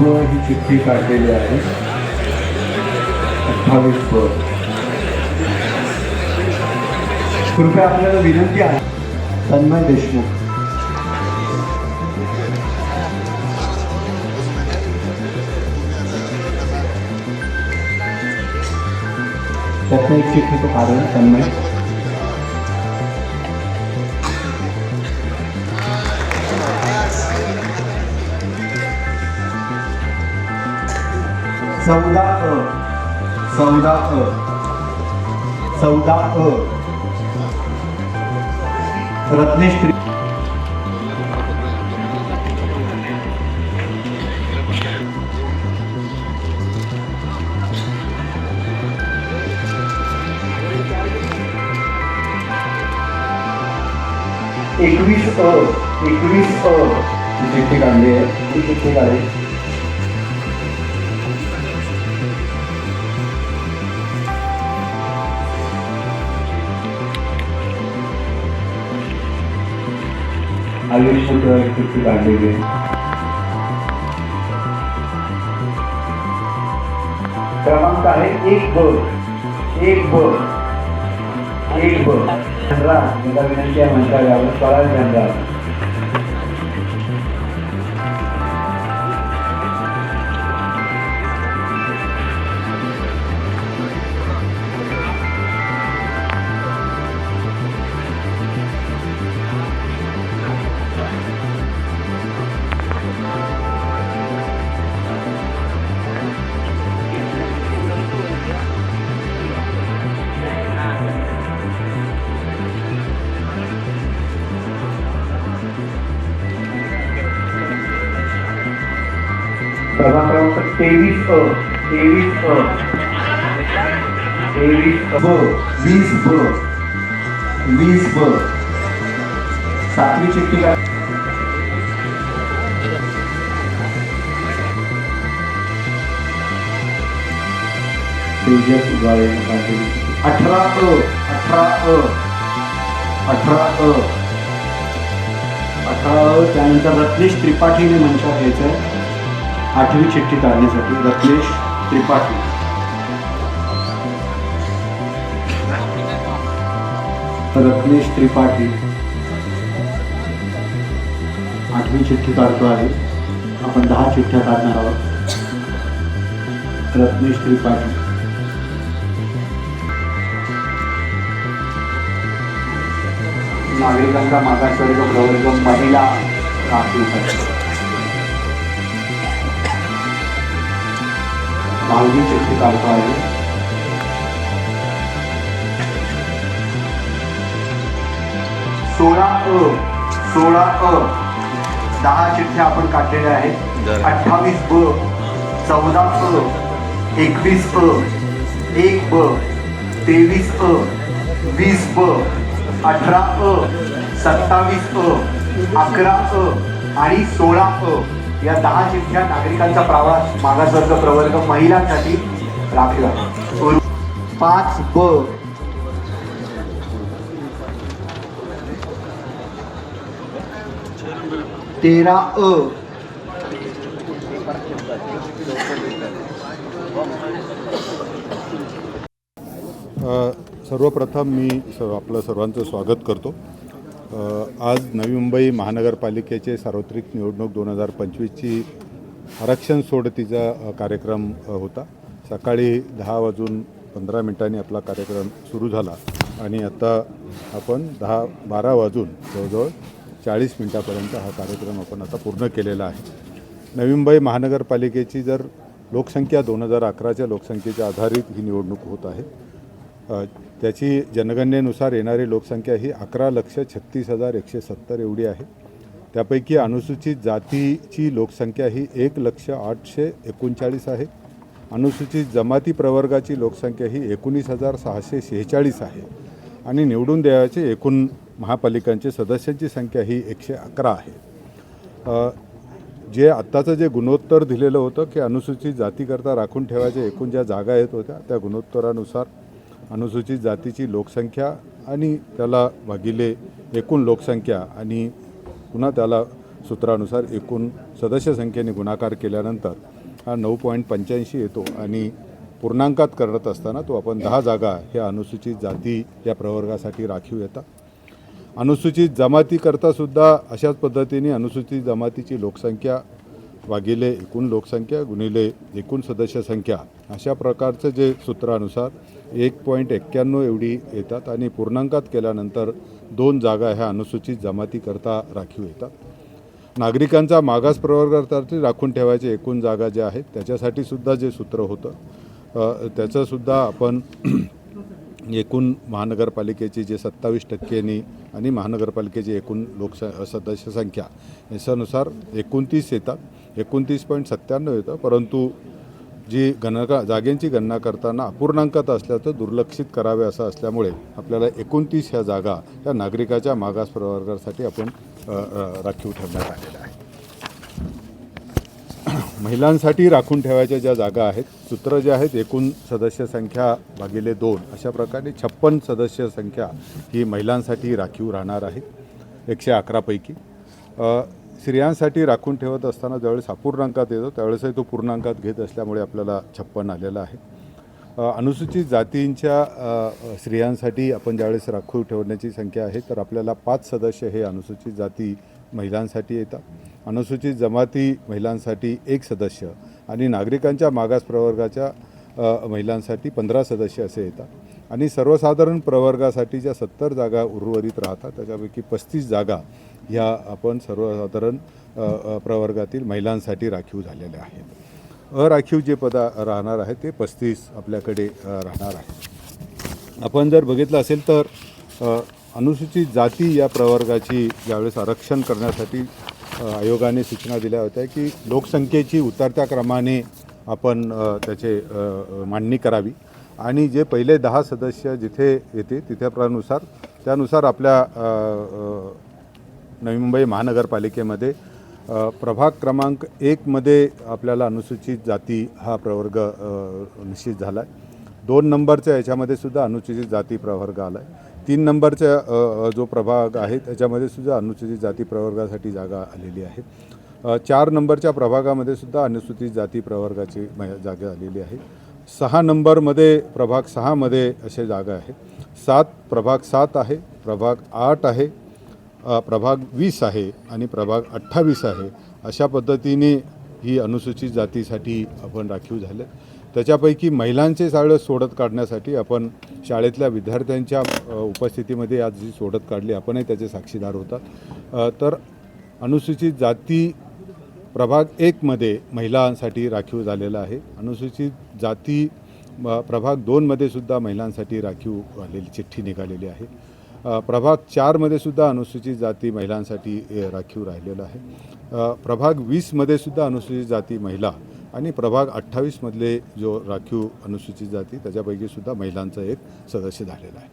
ब ही चिठ्ठी काढलेली आहे. अठ्ठावीस कृपया आपल्याला विनंती आहे. तन्मय देशमुख. त्यातनं एक चिठ्ठी तो काढून तन्मय. चौदा अ चौदा अ चौदा अ रत्नेश एकवीस अ एकवीस अ. ही चिठ्ठी काढली आहे? ही काढली आयुष्य चिठ्ठी काढलेली क्रमांक आहे एक ब एक ब एक ब चंद्रा विनंती आहे म्हणता यावर स्वराज चंद्रा वीस ब वीस ब सातवी चिठ्ठी काय तेजस उगाळे अठरा अ अठरा अ अठरा अ अठरा अ त्यानंतर रत्नेश त्रिपाठीने मंचात घ्यायचं आहे आठवी चिठ्ठी काढण्यासाठी रत्नेश त्रिपाठी. रत्नेश त्रिपाठी. आठवी चिठ्ठी काढतो आहे. आपण दहा चिठ्ठ्या काढणार आहोत. रत्नेश त्रिपाठी. नागरिकांचा मागासवर्ग प्रवर्ग महिला राखीवसाठी दहावी चिठ्ठी काढतो आहे. सोळा अ सोळा अ दहा चिठ्ठ्या आपण काढलेल्या आहेत. अठ्ठावीस ब चौदा अ एकवीस अ एक ब तेवीस अ वीस ब अठरा अ सत्तावीस अ अकरा अ आणि सोळा अ. या दहा शिक्षा नागरिकांचा प्रवास मागासवर्ग प्रवर्ग महिलांसाठी राखीव आहे पाच ब. तेरा अ सर्वप्रथम मी स आपलं सर्वांचं स्वागत करतो. आज नवी मुंबई महानगरपालिकेचे सार्वत्रिक निवडणूक दोन हजार पंचवीसची आरक्षण सोडतीचा कार्यक्रम होता. सकाळी दहा वाजून पंधरा मिनिटांनी आपला कार्यक्रम सुरू झाला आणि आता आपण दहा बारा वाजून जवळजवळ चाळीस मिनटापर्यंत हा कार्यक्रम आपण आता पूर्ण केलेला आहे. नवी मुंबई महानगरपालिकेची जर लोकसंख्या दोन हजार अकराच्या लोकसंख्येच्या आधारित ही निवडणूक होत आहे त्याची जनगणनेनुसार येणारी लोकसंख्या ही अकरा लक्ष छत्तीस हजार एकशे सत्तर एवढी आहे. त्यापैकी अनुसूचित जातीची लोकसंख्या ही एक लक्ष आठशे एकोणचाळीस आहे. अनुसूचित जमाती प्रवर्गाची लोकसंख्या ही एकोणीस हजार सहाशे शेहेचाळीस आहे. आणि निवडून द्यायचे एकूण महापालिकांचे सदस्यांची संख्या ही एकशे अकरा आहे. जे आत्ताचं जे गुणोत्तर दिलेलं होतं की अनुसूचित जातीकरता राखून ठेवायच्या एकूण ज्या जागा येत होत्या त्या गुणोत्तरानुसार अनुसूचित जातीची लोकसंख्या आणि त्याला भागिले एकूण लोकसंख्या आणि पुन्हा त्याला सूत्रानुसार एकूण सदस्य संख्येने गुणाकार केल्यानंतर हा नऊ पॉईंट पंच्याऐंशी येतो आणि पूर्णांकात करत असताना तो आपण दहा जागा ह्या अनुसूचित जाती या प्रवर्गासाठी राखीव येतात. अनुसूचित जमातीकरतासुद्धा अशाच पद्धतीने अनुसूचित जमातीची लोकसंख्या वागिले एकूण लोकसंख्या गुणिले एकूण सदस्य संख्या. अशा प्रकारचं जे सूत्रानुसार एक पॉईंट एक्क्याण्णव एवढी येतात आणि पूर्णांकात केल्यानंतर दोन जागा ह्या अनुसूचित जमातीकरता राखीव येतात. नागरिकांचा मागास प्रवर्गासाठी राखून ठेवायचे एकूण जागा ज्या आहेत त्याच्यासाठी सुद्धा जे सूत्र होतं त्याचंसुद्धा आपण एकूण महानगरपालिकेची जे सत्तावीस टक्क्यांनी आणि महानगरपालिकेची एकूण लोकस सदस्य संख्या याच्यानुसार एकोणतीस येतात. एकोणतीस पॉईंट सत्त्याण्णव येतं. परंतु जी गणका जागेंची गणना करताना अपूर्णांकात असल्याचं दुर्लक्षित करावे असं असल्यामुळे आपल्याला एकोणतीस ह्या जागा या नागरिकाच्या मागास प्रवर्गासाठी आपण राखीव ठेवण्यात आलेल्या आहे महिलांसाठी राखून ठेवायच्या ज्या जागा आहेत सूत्र जे आहेत एकूण सदस्य संख्या भागिले दोन अशा प्रकारे छप्पन सदस्य संख्या ही महिलांसाठी राखीव राहणार आहे एकशे अकरापैकी स्त्रियांसाठी राखून ठेवत असताना ज्यावेळेस अपूर्णांकात येतो त्यावेळेसही तो पूर्णांकात घेत असल्यामुळे आपल्याला छप्पन आलेला आहे. अनुसूचित जातींच्या स्त्रियांसाठी आपण ज्यावेळेस राखून ठेवण्याची संख्या आहे तर आपल्याला पाच सदस्य हे अनुसूचित जाती महिलांसाठी येतात. अनुसूचित जमाती महिलांसाठी एक सदस्य आणि नागरिकांच्या मागास प्रवर्गाच्या महिलांसाठी पंधरा सदस्य असे येतात. आणि सर्वसाधारण प्रवर्गासाठीच्या सत्तर जागा उर्वरित राहतात त्याच्यापैकी पस्तीस जागा ह्या आपण सर्वसाधारण प्रवर्गातील महिलांसाठी राखीव झालेल्या आहेत. अराखीव जे पदा राहणार आहेत ते पस्तीस आपल्याकडे राहणार आहे आपण जर बघितलं असेल तर अनुसूचित जाती या प्रवर्गाची ज्यावेळेस आरक्षण करण्यासाठी आयोगाने सूचना दिल्या होत्या की लोकसंख्येची उतरत्या क्रमाने आपण त्याचे मांडणी करावी. आणि जे पहिले दहा सदस्य जिथे येते तिथे त्यानुसार आपल्या नवी मुंबई महानगरपालिकेमध्ये प्रभाग क्रमांक एकमध्ये आपल्याला अनुसूचित जाती हा प्रवर्ग निश्चित झाला आहे दोन नंबरच्या याच्यामध्ये सुद्धा अनुसूचित जाती प्रवर्ग आला आहे तीन नंबरचा जो प्रभाग आहे त्याच्यामध्ये सुद्धा अनुसूचित जाती प्रवर्गासाठी जागा आलेली आहे. चार नंबरच्या प्रभागामध्ये सुद्धा अनुसूचित जाती प्रवर्गाची म- जागा आलेली आहे. सहा नंबरमध्ये प्रभाग सहामध्ये असे जागा आहे. सात प्रभाग सात आहे प्रभाग आठ आहे प्रभाग वीस आहे आणि प्रभाग अठ्ठावीस आहे अशा पद्धतीने ही अनुसूचित जातीसाठी आपण राखीव झाले. त्याच्यापैकी महिलांचे शाळे सोडत काढण्यासाठी आपण शाळेतल्या विद्यार्थ्यांच्या उपस्थितीमध्ये आज जी सोडत काढली आपणही त्याचे साक्षीदार होतात. तर अनुसूचित जाती प्रभाग एकमध्ये महिलांसाठी राखीव झालेला आहे. अनुसूचित जाती प्रभाग दोनमध्ये सुद्धा महिलांसाठी राखीव आलेली चिठ्ठी निघालेली आहे. प्रभाग चारमध्ये सुद्धा अनुसूचित जाती महिलांसाठी राखीव राहिलेलं आहे. प्रभाग वीसमध्ये सुद्धा अनुसूचित जाती महिला आणि प्रभाग अठ्ठावीसमधले जो राखीव अनुसूचित जाती त्याच्यापैकी सुद्धा महिलांचा एक सदस्य झालेला आहे.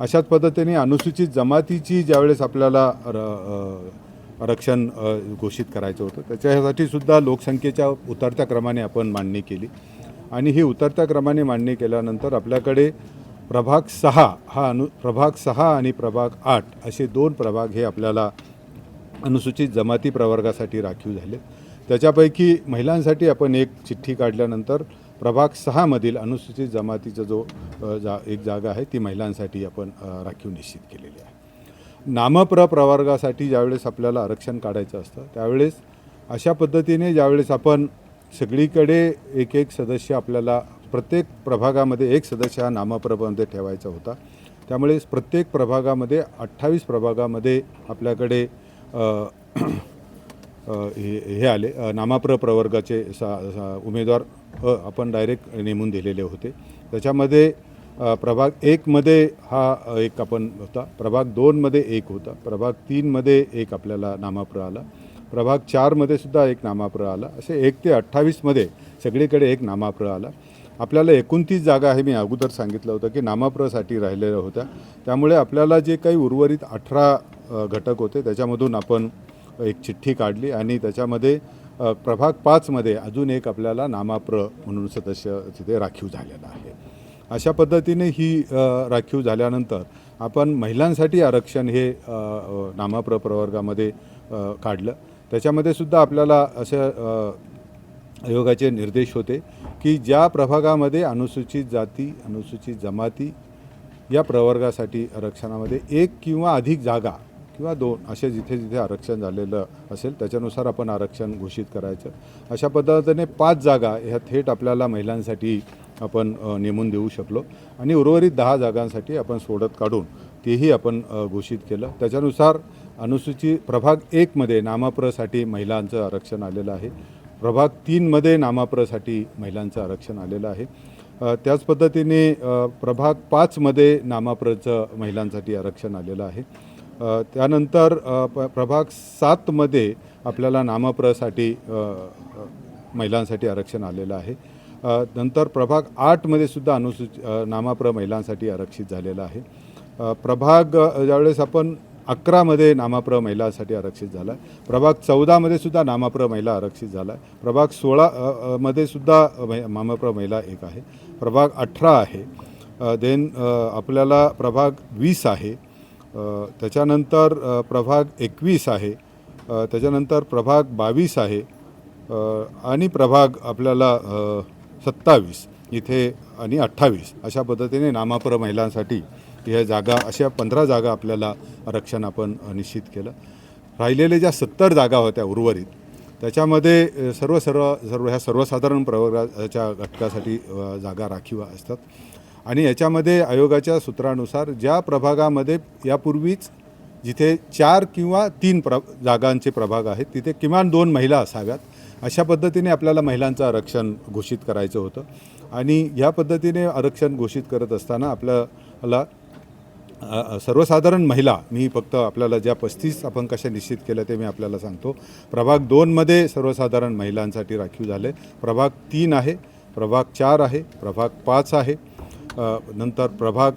अशाच पद्धतीने अनुसूचित जमातीची ज्यावेळेस आपल्याला र आरक्षण घोषित करायचं होतं त्याच्यासाठी सुद्धा लोकसंख्येच्या उतरत्या क्रमाने आपण मांडणी केली. आणि ही उतरत्या क्रमाने मांडणी केल्यानंतर आपल्याकडे प्रभाग सहा हा अनु प्रभाग सहा आणि प्रभाग आठ असे दोन प्रभाग हे आपल्याला अनुसूचित जमाती प्रवर्गासाठी राखीव झाले त्याच्यापैकी महिलांसाठी आपण एक चिठ्ठी काढल्यानंतर प्रभाग सहामधील अनुसूचित जमातीचा जो जा एक जागा आहे ती महिलांसाठी आपण राखीव निश्चित केलेली आहे. नामप्र प्रवर्गासाठी ज्यावेळेस आपल्याला आरक्षण काढायचं असतं त्यावेळेस अशा पद्धतीने ज्यावेळेस आपण सगळीकडे एक एक सदस्य आपल्याला प्रत्येक प्रभागामध्ये एक सदस्य हा नामप्रमध्ये ठेवायचा होता. त्यामुळे प्रत्येक प्रभागामध्ये अठ्ठावीस प्रभागामध्ये आपल्याकडे हे हे आले. नामाप्र प्रवर्गाचे सा सा उमेदवार आपण डायरेक्ट नेमून दिलेले होते. त्याच्यामध्ये प्रभाग एकमध्ये हा एक आपण होता. प्रभाग दोनमध्ये एक होता. प्रभाग तीनमध्ये एक आपल्याला नामाप्र आला. प्रभाग चारमध्ये सुद्धा एक नामाप्र आला. असे एक ते अठ्ठावीसमध्ये सगळीकडे एक नामाप्र आला. आपल्याला एकोणतीस जागा आहे मी अगोदर सांगितलं होतं की नामाप्रसाठी राहिलेल्या होत्या. त्यामुळे आपल्याला जे काही उर्वरित अठरा घटक होते त्याच्यामधून आपण एक चिठ्ठी काढली आणि त्याच्यामध्ये प्रभाग पाचमध्ये अजून एक आपल्याला नामाप्र म्हणून सदस्य तिथे राखीव झालेला आहे. अशा पद्धतीने ही राखीव झाल्यानंतर आपण महिलांसाठी आरक्षण हे नामाप्र प्रवर्गामध्ये काढलं. त्याच्यामध्ये सुद्धा आपल्याला असं आयोगाचे निर्देश होते की ज्या प्रभागामध्ये अनुसूचित जाती अनुसूचित जमाती या प्रवर्गासाठी आरक्षणामध्ये एक किंवा अधिक जागा किंवा दोन असे जिथे जिथे आरक्षण झालेलं असेल त्याच्यानुसार आपण आरक्षण घोषित करायचं. अशा पद्धतीने पाच जागा ह्या थेट आपल्याला महिलांसाठी आपण नेमून देऊ शकलो आणि उर्वरित दहा जागांसाठी आपण सोडत काढून तेही आपण घोषित केलं. त्याच्यानुसार अनुसूचित प्रभाग एकमध्ये नामप्रसाठी महिलांचं आरक्षण आलेलं आहे. प्रभाग तीनमध्ये नामाप्रसाठी महिलांचं आरक्षण आलेलं आहे. त्याच पद्धतीने प्रभाग पाचमध्ये नामाप्रचं महिलांसाठी आरक्षण आलेलं आहे. त्यानंतर प प्रभाग सातमध्ये आपल्याला नामाप्रसाठी महिलांसाठी आरक्षण आलेलं आहे. नंतर प्रभाग आठमध्ये सुद्धा अनुसूचित नामाप्र महिलांसाठी आरक्षित झालेलं आहे. प्रभाग ज्यावेळेस आपण अकरामध्ये नामाप्र महिलांसाठी आरक्षित झाला आहे प्रभाग चौदामध्ये सुद्धा नामाप्र महिला आरक्षित झाला आहे प्रभाग सोळा मध्ये सुद्धा नामाप्र मै- नामप्र महिला एक आहे. प्रभाग अठरा आहे. देन आपल्याला प्रभाग वीस आहे. त्याच्यानंतर प्रभाग एकवीस आहे. त्याच्यानंतर प्रभाग बावीस आहे. आणि प्रभाग आपल्याला सत्तावीस इथे आणि अठ्ठावीस अशा पद्धतीने नामाप्र महिलांसाठी ह्या जागा अशा पंधरा जागा आपल्याला आरक्षण आपण निश्चित केलं. राहिलेल्या ज्या सत्तर जागा होत्या उर्वरित त्याच्यामध्ये सर्व सर्व सर्व ह्या सर्वसाधारण प्रवर्गाच्या घटकासाठी जागा राखीव असतात. आणि याच्यामध्ये आयोगाच्या सूत्रानुसार ज्या प्रभागामध्ये यापूर्वीच जिथे चार किंवा तीन प्र जागांचे प्रभाग आहेत तिथे किमान दोन महिला असाव्यात. अशा पद्धतीने आपल्याला महिलांचं आरक्षण घोषित करायचं होतं. आणि ह्या पद्धतीने आरक्षण घोषित करत असताना आपल्याला सर्वसाधारण महिला मी फक्त आपल्याला ज्या पस्तीस आपण कशा निश्चित केल्या ते मी आपल्याला सांगतो. प्रभाग दोनमध्ये सर्वसाधारण महिलांसाठी राखीव झाले. प्रभाग तीन आहे प्रभाग चार आहे प्रभाग पाच आहे. नंतर प्रभाग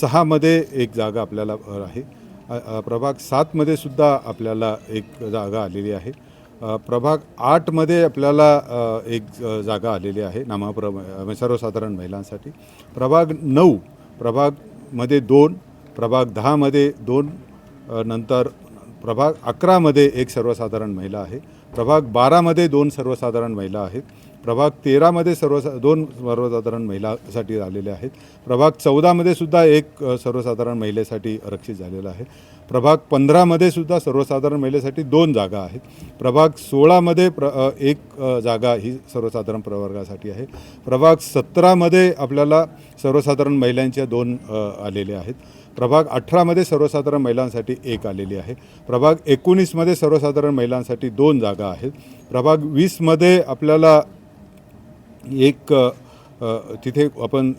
सहामध्ये एक जागा आपल्याला आहे. प्रभाग सातमध्ये सुद्धा आपल्याला एक जागा आलेली आहे. प्रभाग आठमध्ये आपल्याला एक जागा आलेली आहे नामाप्र सर्वसाधारण महिलांसाठी. प्रभाग नऊ प्रभाग मध्ये दोन प्रभाग दहामध्ये दोन नंतर प्रभाग अकरामध्ये एक सर्वसाधारण महिला आहे. प्रभाग बारामध्ये दोन सर्वसाधारण महिला आहेत. प्रभाग तेरामध्ये सर्वसा दोन सर्वसाधारण महिलासाठी आलेले आहेत. प्रभाग चौदामध्ये सुद्धा एक सर्वसाधारण महिलेसाठी आरक्षित झालेला आहे. प्रभाग पंधरामध्ये सुद्धा सर्वसाधारण महिलेसाठी दोन जागा आहेत. प्रभाग सोळामध्ये प्र एक जागा ही सर्वसाधारण प्रवर्गासाठी आहे. प्रभाग सतरामध्ये आपल्याला सर्वसाधारण महिलांच्या दोन आलेले आहेत. प्रभाग अठरामध्ये सर्वसाधारण महिलांसाठी एक आलेली आहे. प्रभाग एकोणीसमध्ये सर्वसाधारण महिलांसाठी दोन जागा आहेत. प्रभाग वीसमध्ये आपल्याला एक तिथे आपण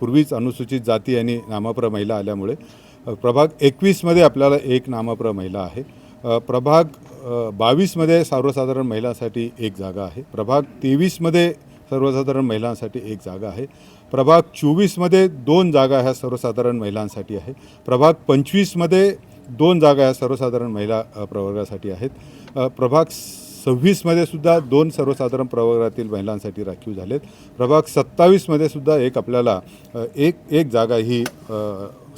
पूर्वीच अनुसूचित जाती आणि नामप्र महिला आल्यामुळे प्रभाग एकवीसमध्ये आपल्याला एक नामप्र महिला आहे. प्रभाग बावीसमध्ये सर्वसाधारण महिलांसाठी एक जागा आहे. प्रभाग तेवीसमध्ये सर्वसाधारण महिलांसाठी एक जागा आहे. प्रभाग चोवीसमध्ये दोन जागा ह्या सर्वसाधारण महिलांसाठी आहे प्रभाग पंचवीसमध्ये दोन जागा ह्या सर्वसाधारण महिला प्रवर्गासाठी आहेत. प्रभाग सव्वीसमध्ये सुद्धा दोन सर्वसाधारण प्रवर्गातील महिलांसाठी राखीव झालेत. प्रभाग सत्तावीसमध्ये सुद्धा एक आपल्याला एक एक जागा ही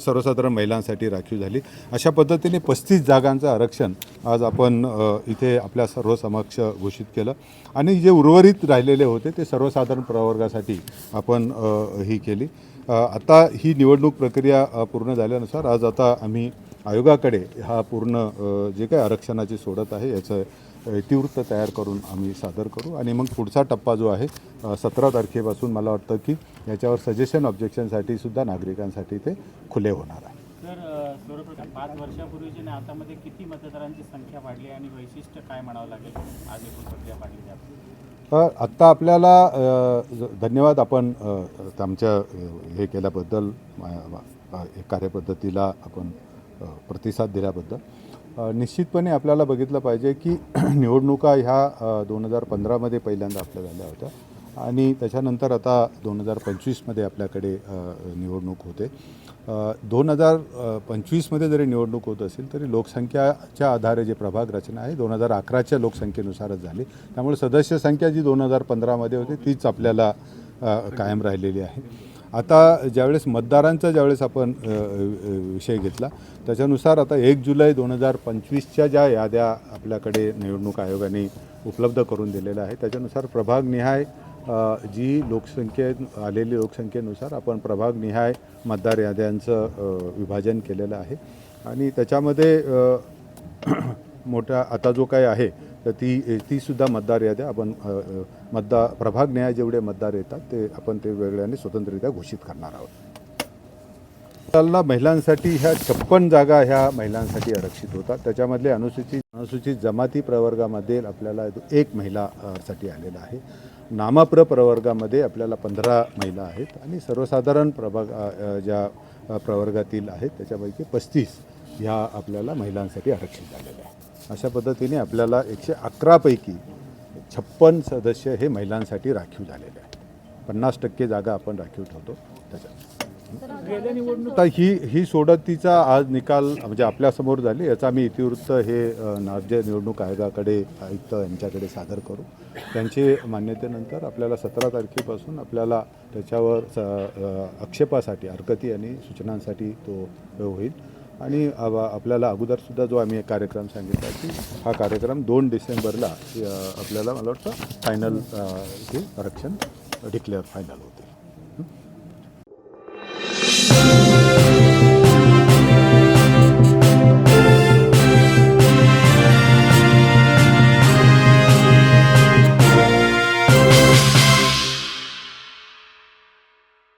सर्वसाधारण महिलांसाठी राखीव झाली. अशा पद्धतीने पस्तीस जागांचं आरक्षण आज आपण इथे आपल्या सर्वसमक्ष घोषित केलं. आणि जे उर्वरित राहिलेले होते ते सर्वसाधारण प्रवर्गासाठी आपण ही केली. आता ही निवडणूक प्रक्रिया पूर्ण झाल्यानुसार आज आता आम्ही आयोगाकडे हा पूर्ण जे काही आरक्षणाची सोडत आहे याचं इतिवृत्त तयार करून आम्ही सादर करू. आणि मग पुढचा टप्पा जो आहे सतरा तारखेपासून मला वाटतं की याच्यावर सजेशन ऑब्जेक्शनसाठी सुद्धा नागरिकांसाठी ते खुले होणार आहे. तर अ, सर्वप्रथम पाच वर्षापूर्वीच्या आणि आतामध्ये किती मतदारांची संख्या वाढली आणि वैशिष्ट्य काय म्हणावं लागेल? आज एकूण प्रक्रिया पाडली जाते अ, आत्ता आपल्याला धन्यवाद आपण आमच्या हे केल्याबद्दल कार्यपद्धतीला आपण प्रतिसाद दिल्याबद्दल. निश्चितपणे आपल्याला बघितलं पाहिजे की निवडणुका ह्या दोन हजार पंधरामध्ये पहिल्यांदा आपल्या झाल्या होत्या. आणि त्याच्यानंतर आता दोन हजार पंचवीसमध्ये आपल्याकडे निवडणूक होते. दोन हजार पंचवीसमध्ये जरी निवडणूक होत असेल तरी लोकसंख्याच्या आधारे जे प्रभाग रचना आहे दोन हजार अकराच्या लोकसंख्येनुसारच झाली. त्यामुळे सदस्य संख्या जी दोन हजार पंधरामध्ये होती तीच आपल्याला कायम राहिलेली आहे. आता ज्यावेळेस मतदारांचा ज्यावेळेस आपण विषय घेतला त्याच्यानुसार आता एक जुलै दोन हजार पंचवीसच्या ज्या याद्या आपल्याकडे निवडणूक आयोगाने उपलब्ध करून दिलेल्या आहेत त्याच्यानुसार प्रभागनिहाय जी लोकसंख्ये आलेली लोकसंख्येनुसार आपण प्रभागनिहाय मतदार याद्यांचं विभाजन केलेलं आहे. आणि त्याच्यामध्ये मोठा आता जो काय आहे तर ती तीसुद्धा मतदार याद्या. आपण मतदार प्रभाग न्याय जेवढे मतदार येतात ते आपण ते वेगळ्याने स्वतंत्ररित्या घोषित करणार आहोत. त्याला महिलांसाठी ह्या छप्पन जागा ह्या महिलांसाठी आरक्षित होतात. त्याच्यामधले अनुसूचित अनुसूचित जमाती प्रवर्गामध्ये आपल्याला एक महिला साठी आलेला आहे. नामप्र प्रवर्गामध्ये आपल्याला पंधरा महिला आहेत आणि सर्वसाधारण प्रभाग ज्या प्रवर्गातील आहेत त्याच्यापैकी पस्तीस ह्या आपल्याला महिलांसाठी आरक्षित झालेल्या आहेत. अशा पद्धतीने आपल्याला एकशे अकरापैकी छप्पन सदस्य हे महिलांसाठी राखीव झालेले आहे पन्नास टक्के जागा आपण राखीव ठेवतो त्याच्यात आता ही ही सोडतीचा आज निकाल म्हणजे आपल्यासमोर झाली याचा आम्ही इतिवृत्त हे राज्य निवडणूक आयोगाकडे आयुक्त यांच्याकडे सादर करू. त्यांचे मान्यतेनंतर आपल्याला सतरा तारखेपासून आपल्याला त्याच्यावर स आक्षेपासाठी हरकती आणि सूचनांसाठी तो होईल. आणि आपल्याला अगोदरसुद्धा जो आम्ही एक कार्यक्रम सांगितला की हा कार्यक्रम दोन डिसेंबरला आपल्याला मला वाटतं फायनल हे आरक्षण डिक्लेअर फायनल होते.